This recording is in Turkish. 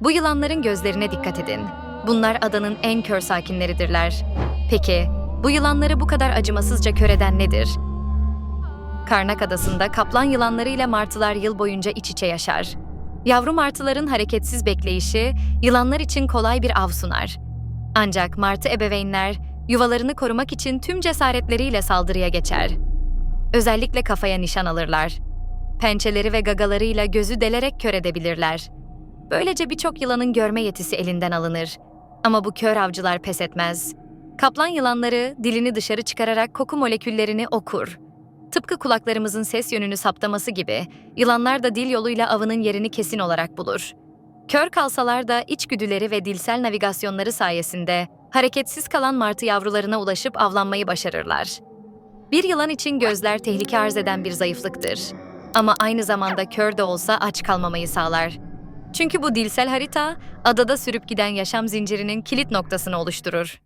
Bu yılanların gözlerine dikkat edin. Bunlar adanın en kör sakinleridirler. Peki, bu yılanları bu kadar acımasızca kör eden nedir? Karnak Adası'nda kaplan yılanları ile martılar yıl boyunca iç içe yaşar. Yavru martıların hareketsiz bekleyişi yılanlar için kolay bir av sunar. Ancak martı ebeveynler yuvalarını korumak için tüm cesaretleriyle saldırıya geçer. Özellikle kafaya nişan alırlar. Pençeleri ve gagalarıyla gözü delerek kör edebilirler. Böylece birçok yılanın görme yetisi elinden alınır. Ama bu kör avcılar pes etmez. Kaplan yılanları dilini dışarı çıkararak koku moleküllerini okur. Tıpkı kulaklarımızın ses yönünü saptaması gibi, yılanlar da dil yoluyla avının yerini kesin olarak bulur. Kör kalsalar da içgüdüleri ve dilsel navigasyonları sayesinde hareketsiz kalan martı yavrularına ulaşıp avlanmayı başarırlar. Bir yılan için gözler tehlike arz eden bir zayıflıktır. Ama aynı zamanda kör de olsa aç kalmamayı sağlar. Çünkü bu dilsel harita, adada sürüp giden yaşam zincirinin kilit noktasını oluşturur.